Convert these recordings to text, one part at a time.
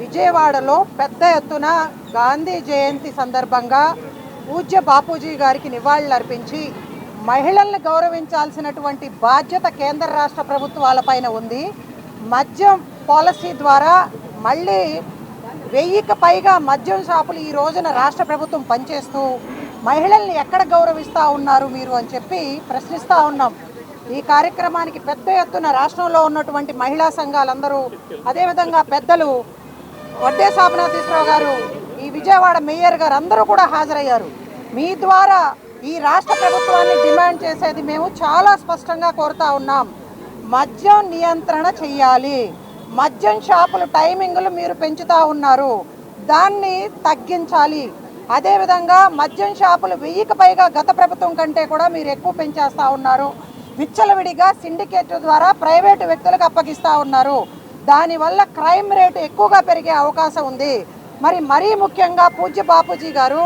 విజయవాడలో పెద్ద ఎత్తున గాంధీ జయంతి సందర్భంగా పూజ్య బాపూజీ గారికి నివాళులర్పించి మహిళల్ని గౌరవించాల్సినటువంటి బాధ్యత కేంద్ర రాష్ట్ర ప్రభుత్వాలపైన ఉంది. మద్యం పాలసీ ద్వారా మళ్ళీ వెయ్యికి పైగా మద్యం షాపులు ఈ రోజున రాష్ట్ర ప్రభుత్వం పనిచేస్తూ మహిళల్ని ఎక్కడ గౌరవిస్తూ ఉన్నారు మీరు అని చెప్పి ప్రశ్నిస్తూ ఉన్నాం. ఈ కార్యక్రమానికి పెద్ద ఎత్తున రాష్ట్రంలో ఉన్నటువంటి మహిళా సంఘాలందరూ అదేవిధంగా పెద్దలు వడ్డే శోభనాథేశ్వరరావు గారు ఈ విజయవాడ మేయర్ గారు అందరూ కూడా హాజరయ్యారు. మీ ద్వారా ఈ రాష్ట్ర ప్రభుత్వాన్ని డిమాండ్ చేసేది మేము చాలా స్పష్టంగా కోరుతా ఉన్నాం. మద్యం నియంత్రణ చెయ్యాలి. మద్యం షాపుల టైమింగ్లు మీరు పెంచుతూ ఉన్నారు. దాన్ని తగ్గించాలి. అదేవిధంగా మద్యం షాపులు వెయ్యికి పైగా గత ప్రభుత్వం కంటే కూడా మీరు ఎక్కువ పెంచేస్తూ ఉన్నారు. విచ్చలవిడిగా సిండికేట్ ద్వారా ప్రైవేటు వ్యక్తులకు అప్పగిస్తూ ఉన్నారు. దానివల్ల క్రైమ్ రేటు ఎక్కువగా పెరిగే అవకాశం ఉంది. మరి మరీ ముఖ్యంగా పూజ్య బాపూజీ గారు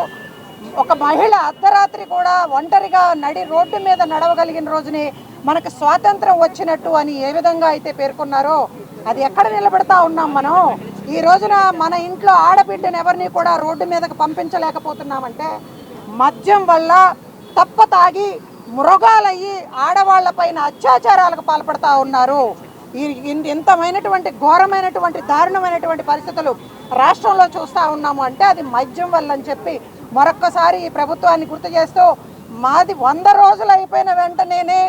ఒక మహిళ అర్ధరాత్రి కూడా ఒంటరిగా నడి రోడ్డు మీద నడవగలిగిన రోజుని మనకు స్వాతంత్రం వచ్చినట్టు అని ఏ విధంగా అయితే పేర్కొన్నారో అది ఎక్కడ నిలబెడతా ఉన్నాం మనం? ఈ రోజున మన ఇంట్లో ఆడబిడ్డను ఎవరిని కూడా రోడ్డు మీదకి పంపించలేకపోతున్నామంటే మద్యం వల్ల తప్ప తాగి మృగాలయ్యి ఆడవాళ్ళపైన అత్యాచారాలకు పాల్పడతా ఉన్నారు. ఈ ఇంతమైనటువంటి ఘోరమైనటువంటి దారుణమైనటువంటి పరిస్థితులు రాష్ట్రంలో చూస్తూ ఉన్నాము అంటే అది మద్యం వల్ల అని చెప్పి మరొక్కసారి ఈ ప్రభుత్వాన్ని గుర్తు చేస్తూ మాది వంద రోజులు అయిపోయిన వెంటనేనే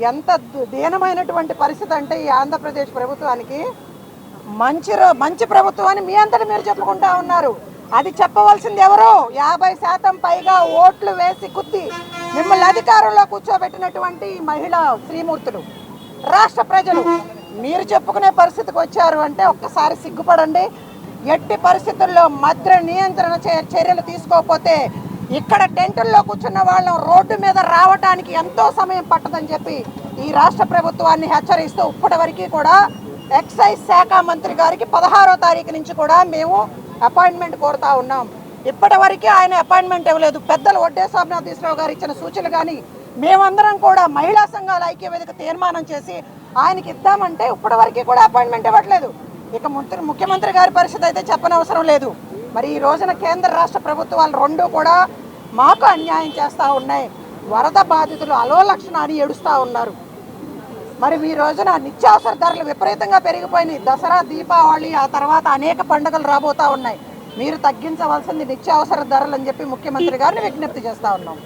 ఎంత దు- దీనమైనటువంటి పరిస్థితి అంటే ఈ ఆంధ్రప్రదేశ్ ప్రభుత్వానికి మంచి రో- మంచి ప్రభుత్వం అని మీ అంతటి మీరు చెప్పుకుంటా ఉన్నారు. అది చెప్పవలసింది ఎవరు? యాభై శాతం పైగా ఓట్లు వేసి కుద్ది మిమ్మల్ని అధికారంలో కూర్చోబెట్టినటువంటి మహిళా శ్రీమూర్తులు రాష్ట్ర ప్రజలు. మీరు చెప్పుకునే పరిస్థితికి వచ్చారు అంటే ఒక్కసారి సిగ్గుపడండి. ఎట్టి పరిస్థితుల్లో మద్ర నియంత్రణ చర్యలు తీసుకోకపోతే ఇక్కడ టెంటుల్లో కూర్చున్న వాళ్ళం రోడ్డు మీద రావడానికి ఎంతో సమయం పట్టదని చెప్పి ఈ రాష్ట్ర ప్రభుత్వాన్ని హెచ్చరిస్తూ ఇప్పటి వరకు కూడా ఎక్సైజ్ శాఖ మంత్రి గారికి పదహారో తారీఖు నుంచి కూడా మేము అపాయింట్మెంట్ కోరుతా ఉన్నాం. ఇప్పటివరకు ఆయన అపాయింట్మెంట్ ఇవ్వలేదు. పెద్దలు వడ్డే సోమనాథేశ్వరరావు గారు ఇచ్చిన సూచనలు కానీ మేమందరం కూడా మహిళా సంఘాల ఐక్య వేదిక తీర్మానం చేసి ఆయనకి ఇద్దామంటే ఇప్పటి వరకు కూడా అపాయింట్మెంట్ ఇవ్వట్లేదు. ఇక మంత్రి ముఖ్యమంత్రి గారి పరిస్థితి అయితే చెప్పనవసరం లేదు. మరి ఈ రోజున కేంద్ర రాష్ట్ర ప్రభుత్వాలు రెండు కూడా మాకు అన్యాయం చేస్తూ ఉన్నాయి. వరద బాధితులు అలో అని ఏడుస్తూ ఉన్నారు. మరి ఈ రోజున నిత్యావసర ధరలు విపరీతంగా పెరిగిపోయినాయి. దసరా దీపావళి ఆ తర్వాత అనేక పండుగలు రాబోతా ఉన్నాయి. మీరు తగ్గించవలసింది నిత్యావసర ధరలు అని చెప్పి ముఖ్యమంత్రి గారిని విజ్ఞప్తి చేస్తూ ఉన్నాం.